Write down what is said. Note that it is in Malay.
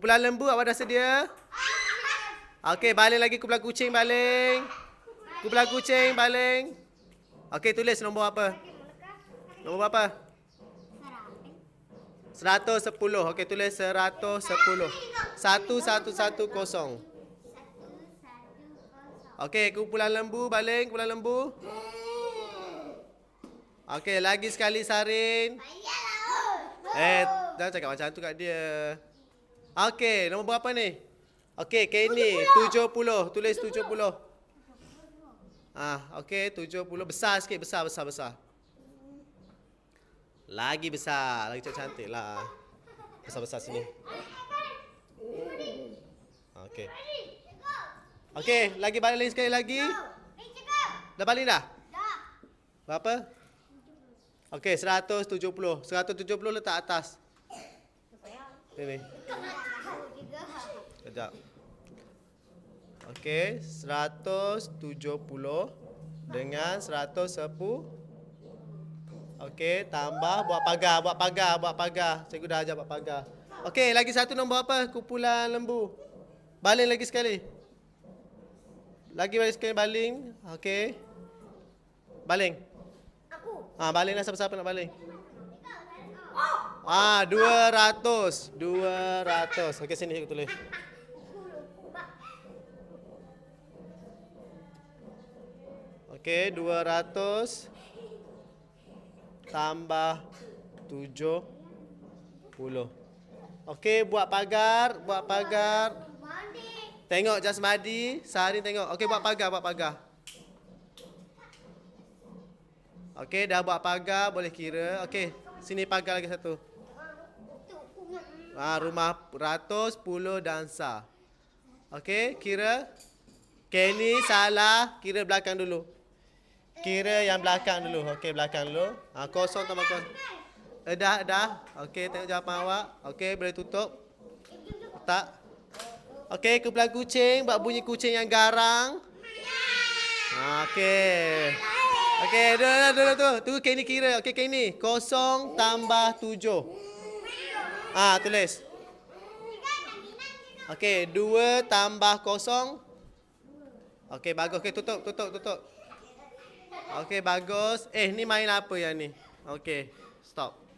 Kumpulan lembu awak dah sedia? Okey, baling lagi kumpulan kucing baling. Kumpulan kucing baling. Okey, tulis nombor apa? Nombor berapa? 110. Okey, tulis 110. 1110. Okey, kumpulan lembu baling, kumpulan lembu. Okey, lagi sekali Sarin. Eh, jangan cakap macam tu kat dia. Okey, nombor berapa ni? Okey, Kenny, 70. Tulis 70. Ah, okey, 70. Besar sikit, besar, besar, besar. Lagi besar, lagi cantik lah. Besar-besar sini. Okey. Okey, lagi baling sekali lagi. Dah baling dah? Berapa? Okey, 170. 170 letak atas. Sini. Sekejap. Okey, 170 dengan 110. Okey, tambah buat pagar, buat pagar, buat pagar. Cikgu dah ajar buat pagar. Okey, lagi satu nombor apa? Kumpulan lembu. Baling lagi sekali. Lagi baling sekali baling. Okey. Baling. Ah, baling lah siapa-siapa nak baling. Ah, 200. 200. Okey, sini aku tulis. Okey, 200 tambah 70. Okey, buat pagar, buat pagar. Tengok Jasmadi, Sari tengok. Okey, buat pagar, buat pagar. Okey, dah buat pagar, boleh kira. Okey, sini pagar lagi satu. Ah, rumah ratus, puluh dan sa. Okey, kira. Kenny salah, kira belakang dulu. Kira yang belakang dulu. Okey, belakang dulu. Ah, kosong tambah kosong. Eh, dah, dah. Okey, tengok jawapan awak. Okey, boleh tutup. Tak. Okey, kumpulan kucing. Buat bunyi kucing yang garang. Ah, Okey. Okey, dulu, dulu, dulu. Tu. Tunggu Kenny kira. Okey, Kenny. Kosong tambah tujuh. Ah, tulis. Okey, dua tambah kosong. Okey, bagus. Okey, tutup, tutup, tutup. Okey, bagus. Eh, ni main apa yang ni? Okey, stop.